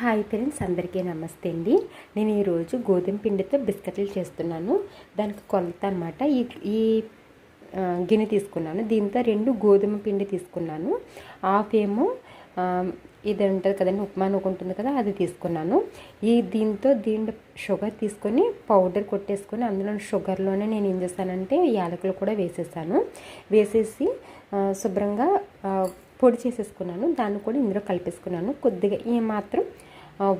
Hi friends అందరికీ నమస్తే అండి. నేను ఈరోజు గోధుమ పిండితో బిస్కెట్లు చేస్తున్నాను. దానికి కొలత అనమాట ఈ ఈ గిన్నె తీసుకున్నాను. దీంతో రెండు గోధుమ పిండి తీసుకున్నాను. హాఫ్ ఏమో ఇది ఉంటుంది కదండి ఉప్మా నూక ఉంటుంది కదా అది తీసుకున్నాను. ఈ దీంతో దీంట్లో షుగర్ తీసుకొని పౌడర్ కొట్టేసుకొని అందులో షుగర్లోనే నేను ఏం చేస్తానంటే యాలకులు కూడా వేసేసాను. వేసేసి శుభ్రంగా పొడి చేసేసుకున్నాను. దాన్ని కూడా ఇందులో కలిపేసుకున్నాను. కొద్దిగా ఈ మాత్రం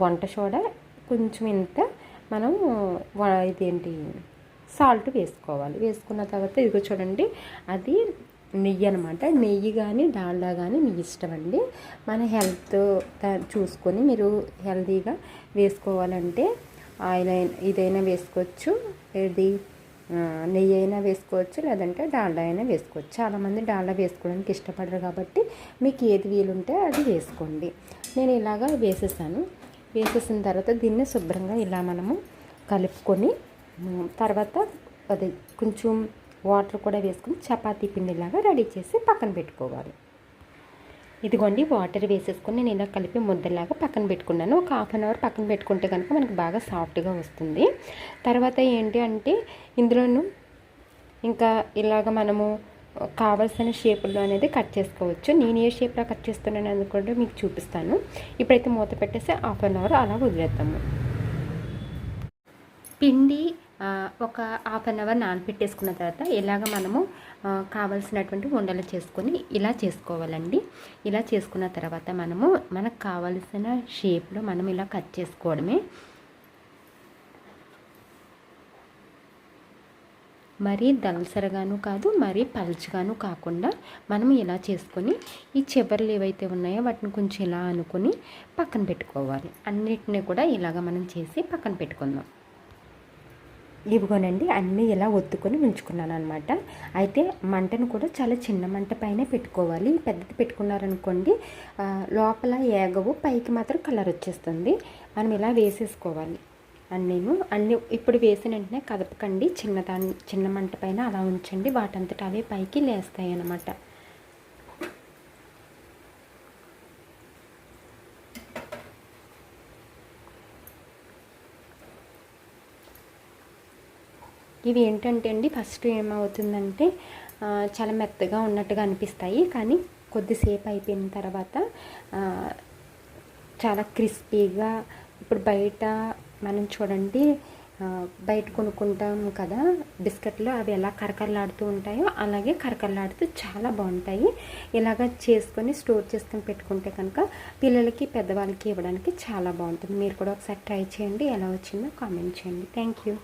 వంట సోడా కొంచెం ఇంత మనం ఇదేంటి సాల్ట్ వేసుకోవాలి. వేసుకున్న తర్వాత ఇదిగో చూడండి అది నెయ్యి అనమాట నెయ్యి కానీ డాల్డా కానీ మీ ఇష్టం అండి. మన హెల్త్ చూసుకొని మీరు హెల్తీగా వేసుకోవాలంటే ఆయిల్ అయినా ఇదైనా వేసుకోవచ్చు. ఇది నెయ్యి అయినా వేసుకోవచ్చు లేదంటే డాల్డా అయినా వేసుకోవచ్చు. చాలామంది డాల్డా వేసుకోవడానికి ఇష్టపడరు కాబట్టి మీకు ఏది వీలుంటే అది వేసుకోండి. నేను ఇలాగా వేసేసాను. వేసేసిన తర్వాత దీన్ని శుభ్రంగా ఇలా మనము కలుపుకొని తర్వాత అది కొంచెం వాటర్ కూడా వేసుకొని చపాతీ పిండిలాగా రెడీ చేసి పక్కన పెట్టుకోవాలి. ఇదిగోండి వాటర్ వేసేసుకొని నేను ఇలా కలిపి ముద్దలాగా పక్కన పెట్టుకున్నాను. ఒక హాఫ్ అన్ అవర్ పక్కన పెట్టుకుంటే కనుక మనకు బాగా సాఫ్ట్గా వస్తుంది. తర్వాత ఏంటి అంటే ఇందులోను ఇంకా ఇలాగ మనము కావాల్సిన షేపుల్లో అనేది కట్ చేసుకోవచ్చు. నేను ఏ షేప్లో కట్ చేస్తున్నాను అనుకుంటే మీకు చూపిస్తాను. ఇప్పుడైతే మూత పెట్టేసి హాఫ్ అన్ అవర్ అలా వదిలేద్దాము. పిండి ఒక హాఫ్ అన్ అవర్ నానపెట్టేసుకున్న తర్వాత ఇలాగ మనము కావలసినటువంటి ఉండలు చేసుకొని ఇలా చేసుకోవాలండి. ఇలా చేసుకున్న తర్వాత మనము మనకు కావలసిన షేప్లో మనం ఇలా కట్ చేసుకోవడమే. మరీ దల్సరగాను కాదు మరీ పల్చగాను కాకుండా మనం ఇలా చేసుకొని ఈ చివరలు ఏవైతే ఉన్నాయో వాటిని కొంచెం ఇలా అనుకొని పక్కన పెట్టుకోవాలి. అన్నిటిని కూడా ఇలాగ మనం చేసి పక్కన పెట్టుకుందాం. ఇవిగోనండి అన్నీ ఇలా ఒత్తుకొని ఉంచుకున్నాను అనమాట అయితే మంటను కూడా చాలా చిన్న మంట పైనే పెట్టుకోవాలి. పెద్దది పెట్టుకున్నారనుకోండి లోపల ఏగవు పైకి మాత్రం కలర్ వచ్చేస్తుంది. మనం ఇలా వేసేసుకోవాలి. అన్నీను అన్ని ఇప్పుడు వేసిన వెంటనే కదపకండి. చిన్నదాన్ని చిన్న మంట పైన అలా ఉంచండి. వాటంతట అవే పైకి లేస్తాయి అన్నమాట ఇవి ఏంటంటే అండి ఫస్ట్ ఏమవుతుందంటే చాలా మెత్తగా ఉన్నట్టుగా అనిపిస్తాయి. కానీ కొద్దిసేపు అయిపోయిన తర్వాత చాలా క్రిస్పీగా ఇప్పుడు బయట మనం చూడండి బయట కొనుక్కుంటాం కదా బిస్కెట్లు అవి ఎలా కరకరలాడుతూ ఉంటాయో అలాగే కరకరలాడుతూ చాలా బాగుంటాయి. ఇలాగ చేసుకొని స్టోర్ చేసుకొని పెట్టుకుంటే కనుక పిల్లలకి పెద్దవాళ్ళకి ఇవ్వడానికి చాలా బాగుంటుంది. మీరు కూడా ఒకసారి ట్రై చేయండి ఎలా వచ్చిందో కామెంట్ చేయండి. Thank you.